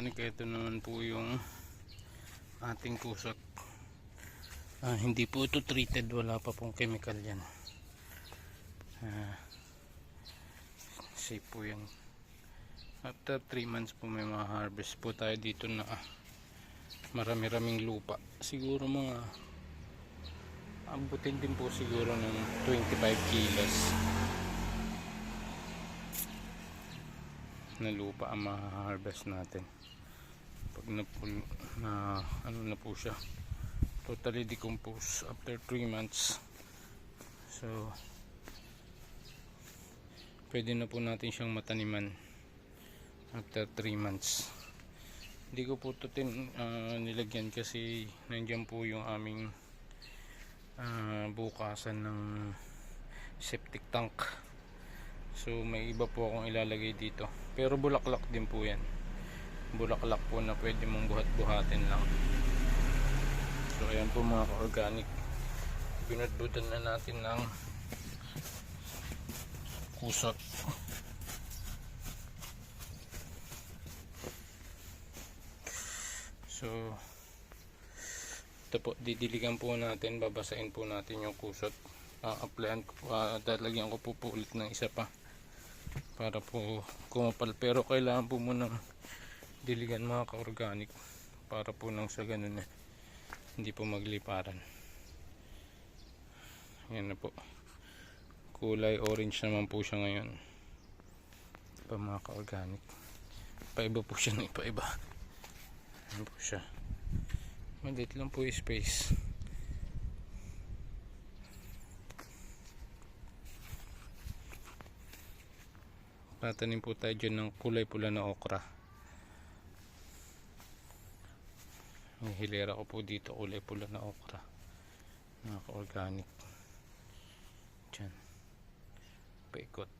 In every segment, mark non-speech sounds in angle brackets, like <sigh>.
organic ito naman po yung ating kusot. Ah, hindi po ito treated. Wala pa pong chemical yan. Ah, safe po yan. After 3 months po may mga harvest po tayo dito na ah, marami-raming lupa. Siguro mga abutin din po siguro ng 25 kilos na lupa ang ma-harvest natin pag na, na ano na po siya. Totally decomposed after 3 months. So pwede na po natin siyang mataniman after 3 months. Hindi ko po ito ah, nilagyan kasi nandiyan po yung aming ah, bukasan ng septic tank. So may iba po akong ilalagay dito. Pero bulaklak din po yan bulaklak po na pwede mong buhat-buhatin lang. So ayan po mga ka-organic. Binudbudan na natin ng kusot. So ito po didiligan po natin babasain po natin yung kusot. Uh, applyan ko uh, dalagyan ko po po ulit ng isa pa para po kumapal. Pero kailangan po muna diligan mga ka-organic para po nang sa ganun eh, hindi po magliparan. Yan na po. Kulay orange naman po siya ngayon. Pa mga ka-organic. Paiba po siya ng <laughs> iba-iba. Yan po siya. Maliit lang po space. Tatanim po tayo dyan ng kulay pula na okra. May hilera ko po dito kulay pula na okra. Mga ka-organic. Dyan. Paikot.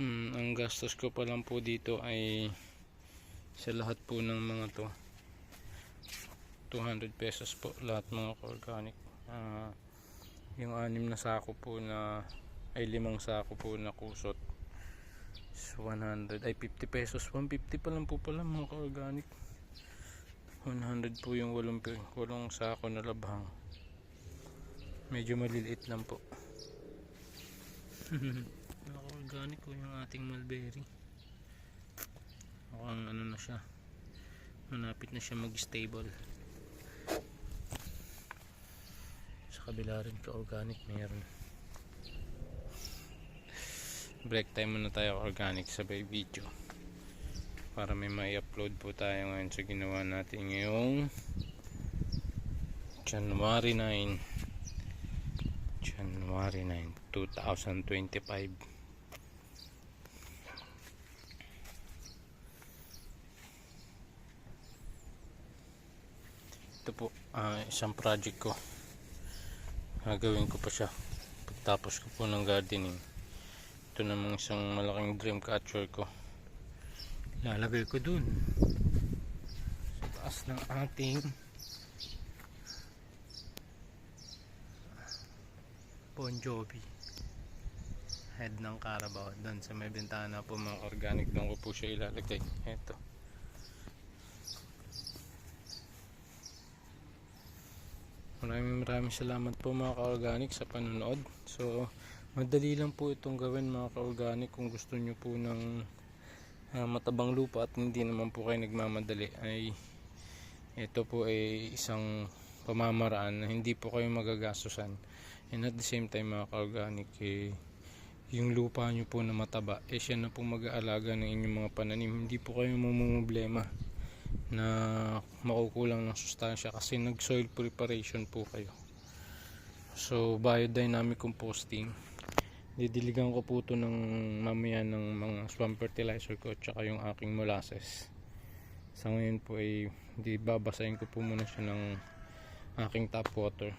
Hmm, ang gastos ko pa lang po dito ay sa lahat po ng mga to 200 pesos po lahat mga organic uh, yung anim na sako po na ay limang sako po na kusot. Is 100 ay 50 pesos. 150 pa lang po pala mga organic 100 po yung walong, walong sako na labhang. Medyo maliliit lang po. <laughs> Mga organic po yung ating mulberry. Mukhang ano na siya. Manapit na siya mag stable sa kabila rin ka organic meron break time muna tayo organic sabay video. Para may may upload po tayo ngayon sa ginawa natin ngayong January 9 January 9 2025 ito po ah, isang project ko. Gagawin ko pa siya. Pagtapos ko po ng gardening ito namang isang malaking dream catcher ko. Lalagay ko dun. Sa taas ng ating Bon Jovi. Head ng Carabao. Doon sa may bintana po mga organic doon ko po siya ilalagay. Eto. Maraming maraming salamat po mga ka-organic sa panonood. So, madali lang po itong gawin mga ka-organic kung gusto nyo po ng uh, matabang lupa at hindi naman po kayo nagmamadali ay ito po ay isang pamamaraan na hindi po kayo magagastusan. And at the same time mga ka-organic eh, yung lupa nyo po na mataba eh siya na po mag-aalaga ng inyong mga pananim. Hindi po kayo mamumblema na makukulang ng sustansya kasi nag soil preparation po kayo so biodynamic composting didiligan ko po ito ng mamaya ng mga swamp fertilizer ko at saka yung aking molasses. Sa ngayon po ay di babasahin ko po muna siya ng aking tap water.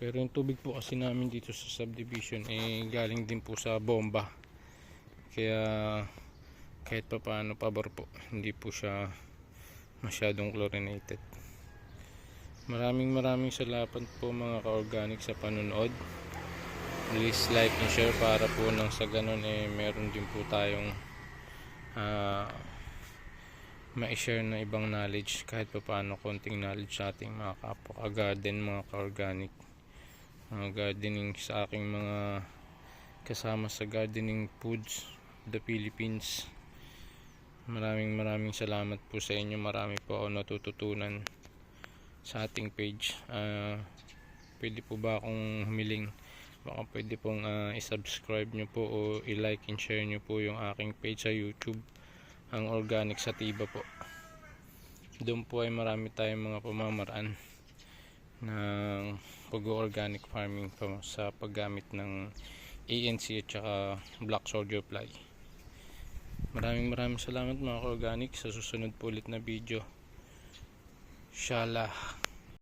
Pero yung tubig po kasi namin dito sa subdivision eh galing din po sa bomba. Kaya kahit pa paano pabor po. Hindi po siya masyadong chlorinated Maraming maraming salamat po mga ka-organic sa panonood. Please like and share para po nang sa ganun eh meron din po tayong ah ma-share na ibang knowledge kahit pa paano konting knowledge sa ating mga kapwa ka-garden, mga ka-organic. Mga gardening sa aking mga kasama sa gardening foods the Philippines. Maraming maraming salamat po sa inyo. Marami po ako natututunan sa ating page. Ah, pwede po ba akong humiling? Baka pwede pong ah, i-subscribe nyo po o i-like and share nyo po yung aking page sa YouTube ang organic sa tiba po. Doon po ay marami tayong mga pamamaraan ng pag-organic farming po sa paggamit ng ANC at saka black soldier fly. Maraming maraming salamat mga organic sa susunod po ulit na video insha allah